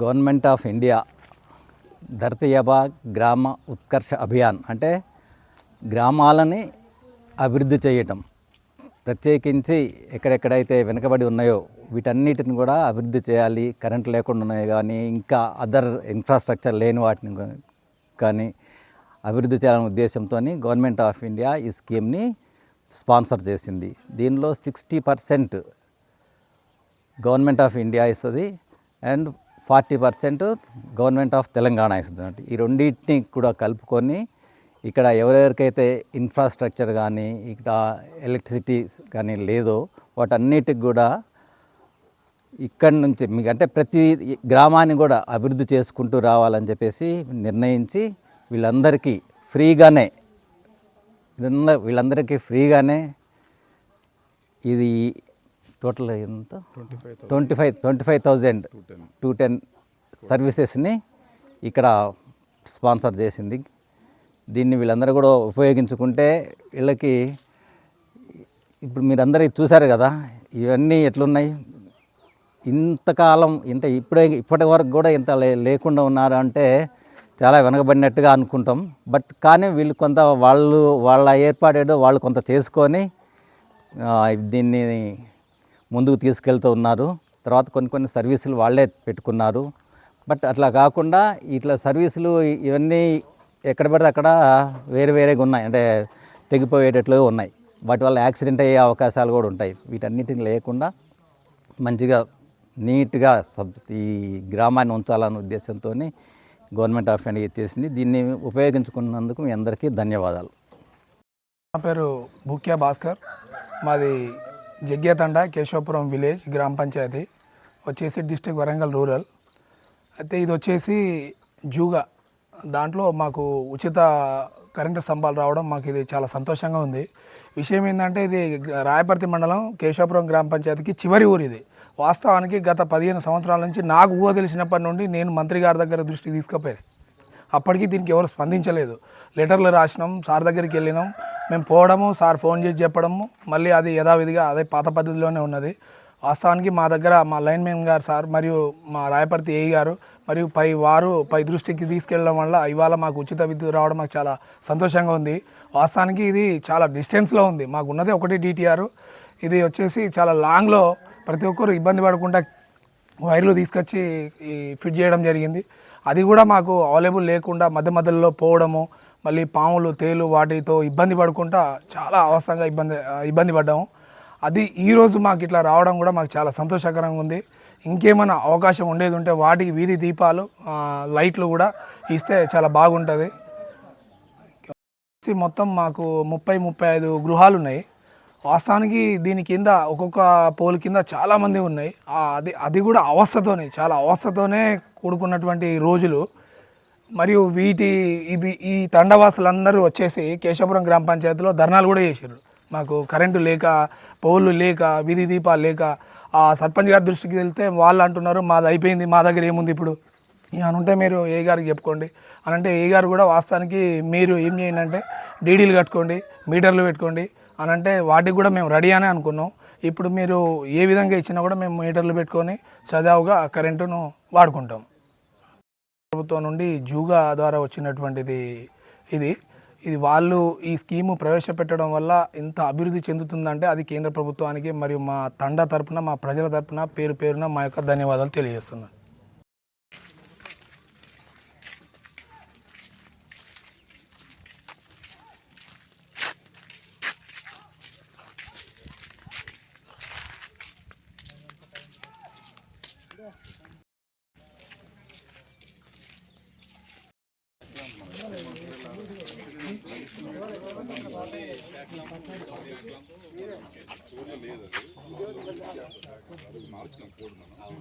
Government of India ధరతీయబా గ్రామ ఉత్కర్ష అభియాన్ అంటే గ్రామాలని అభివృద్ధి చేయటం ప్రత్యేకించి ఎక్కడెక్కడైతే వెనుకబడి ఉన్నాయో వీటన్నిటిని కూడా అభివృద్ధి చేయాలి కరెంట్ లేకుండా ఉన్నాయి కానీ ఇంకా అదర్ ఇన్ఫ్రాస్ట్రక్చర్ లేని వాటిని కానీ అభివృద్ధి చేయాలనే ఉద్దేశంతో గవర్నమెంట్ ఆఫ్ ఇండియా ఈ స్కీమ్ని స్పాన్సర్ చేసింది. దీనిలో sixty percent government of India ఇస్తుంది. And forty percent government of Telangana ఇస్తుంది ఈ రెండింటిని కూడా కలుపుకొని ఇక్కడ ఎవరెవరికైతే ఇన్ఫ్రాస్ట్రక్చర్ కానీ ఇక్కడ ఎలక్ట్రిసిటీ కానీ లేదో వాటన్నిటికి కూడా ఇక్కడి నుంచి మీకు అంటే ప్రతి గ్రామాన్ని కూడా అభివృద్ధి చేసుకుంటూ రావాలని చెప్పేసి నిర్ణయించి వీళ్ళందరికీ ఫ్రీగానే ఇదంతా వీళ్ళందరికీ ఫ్రీగానే ఇది టోటల్ ఎంత? Twenty five twenty five thousand two ten. సర్వీసెస్ని ఇక్కడ స్పాన్సర్ చేసింది. దీన్ని వీళ్ళందరూ కూడా ఉపయోగించుకుంటే వీళ్ళకి ఇప్పుడు మీరందరూ చూశారు కదా ఇవన్నీ ఎట్లున్నాయి? ఇంతకాలం ఇంత ఇప్పుడే ఇప్పటి వరకు కూడా ఇంత లే- లేకుండా ఉన్నారు అంటే చాలా వెనకబడినట్టుగా అనుకుంటాం. బట్ కానీ వీళ్ళు కొంత వాళ్ళు వాళ్ళ ఏర్పాటేదో వాళ్ళు కొంత చేసుకొని దీన్ని ముందుకు తీసుకెళ్తూ ఉన్నారు. తర్వాత కొన్ని కొన్ని సర్వీసులు వాళ్ళే పెట్టుకున్నారు. బట్ అట్లా కాకుండా ఇట్లా సర్వీసులు ఇవన్నీ ఎక్కడ పడితే అక్కడ వేరే వేరేగా ఉన్నాయి. అంటే తెగిపోయేటట్లు ఉన్నాయి. వాటి వల్ల యాక్సిడెంట్ అయ్యే అవకాశాలు కూడా ఉంటాయి. వీటన్నిటిని లేకుండా మంచిగా నీట్గా సబ్ ఈ గ్రామాన్ని ఉంచాలన్న ఉద్దేశంతో గవర్నమెంట్ ఆఫ్ ఇండియా చేసింది. దీన్ని ఉపయోగించుకున్నందుకు మీ అందరికీ ధన్యవాదాలు. నా పేరు భూక్యా భాస్కర్. మాది జగ్యతండ కేశవపురం విలేజ్ గ్రామ పంచాయతీ వచ్చేసి డిస్టిక్ వరంగల్ రూరల్. అయితే ఇది వచ్చేసి జూగా. దాంట్లో మాకు ఉచిత కరెంటు స్తంభాలు రావడం మాకు ఇది చాలా సంతోషంగా ఉంది. విషయం ఏంటంటే ఇది రాయపర్తి మండలం కేశవపురం గ్రామ పంచాయతీకి చివరి ఊరు ఇది. వాస్తవానికి గత పదిహేను సంవత్సరాల నుంచి నాకు ఊహ తెలిసినప్పటి నుండి నేను మంత్రి గారి దగ్గర దృష్టికి తీసుకుపోయాను. అప్పటికి దీనికి ఎవరు స్పందించలేదు. లెటర్లు రాసినాం సార్ దగ్గరికి వెళ్ళినాం. మేము పోవడము సార్ ఫోన్ చేసి చెప్పడము మళ్ళీ అది యథావిధిగా అదే పాత పద్ధతిలోనే ఉన్నది. వాస్తవానికి మా దగ్గర మా లైన్ మెన్ గారు సార్ మరియు మా రాయపర్తి ఏఈ గారు మరియు పై వారు పై దృష్టికి తీసుకెళ్ళడం వల్ల ఇవాళ మాకు ఉచిత విద్యుత్ రావడం మాకు చాలా సంతోషంగా ఉంది. వాస్తవానికి ఇది చాలా డిస్టెన్స్లో ఉంది. మాకు ఉన్నది ఒకటి డిటిఆర్. ఇది వచ్చేసి చాలా లాంగ్లో ప్రతి ఒక్కరు ఇబ్బంది పడకుండా వైర్లు తీసుకొచ్చి ఫిట్ చేయడం జరిగింది. అది కూడా మాకు అవైలబుల్ లేకుండా మధ్య మధ్యలో పోవడము మళ్ళీ పాములు తేలు వాటితో ఇబ్బంది పడకుండా చాలా అవసరంగా ఇబ్బంది ఇబ్బంది పడ్డాము. అది ఈరోజు మాకు ఇట్లా రావడం కూడా మాకు చాలా సంతోషకరంగా ఉంది. ఇంకేమైనా అవకాశం ఉండేది ఉంటే వాటికి వీధి దీపాలు లైట్లు కూడా ఇస్తే చాలా బాగుంటుంది. మొత్తం మాకు ముప్పై ముప్పై ఐదు గృహాలు ఉన్నాయి. వాస్తవానికి దీని కింద ఒక్కొక్క పోల్ కింద చాలామంది ఉన్నాయి. అది అది కూడా అవస్థతోనే చాలా అవస్థతోనే కూడుకున్నటువంటి రోజులు. మరియు వీటి ఇవి ఈ తండవాసులందరూ వచ్చేసి కేశవపురం గ్రామ పంచాయతీలో ధర్నాలు కూడా చేశారు మాకు కరెంటు లేక పోళ్ళు లేక వీధి దీపాలు లేక ఆ సర్పంచ్ గారి దృష్టికి వెళ్తే వాళ్ళు అంటున్నారు మాది అయిపోయింది మా దగ్గర ఏముంది ఇప్పుడు? అని ఉంటే మీరు ఏ గారికి చెప్పుకోండి. అని అంటే ఏ గారు కూడా వాస్తవానికి మీరు ఏం చేయండి అంటే డీడీలు కట్టుకోండి మీటర్లు పెట్టుకోండి అని అంటే వాటికి కూడా మేము రెడీ అని అనుకున్నాం. ఇప్పుడు మీరు ఏ విధంగా ఇచ్చినా కూడా మేము మీటర్లు పెట్టుకొని సజావుగా ఆ కరెంటును వాడుకుంటాం. ప్రభుత్వం నుండి జూగా ద్వారా వచ్చినటువంటిది ఇది. ఇది వాళ్ళు ఈ స్కీము ప్రవేశపెట్టడం వల్ల ఇంత అభివృద్ధి చెందుతుందంటే అది కేంద్ర ప్రభుత్వానికి మరియు మా తండ తరపున మా ప్రజల తరపున పేరు పేరున మా యొక్క ధన్యవాదాలు తెలియజేస్తున్నాను. లేదు మార్చిన కోడ్ మనం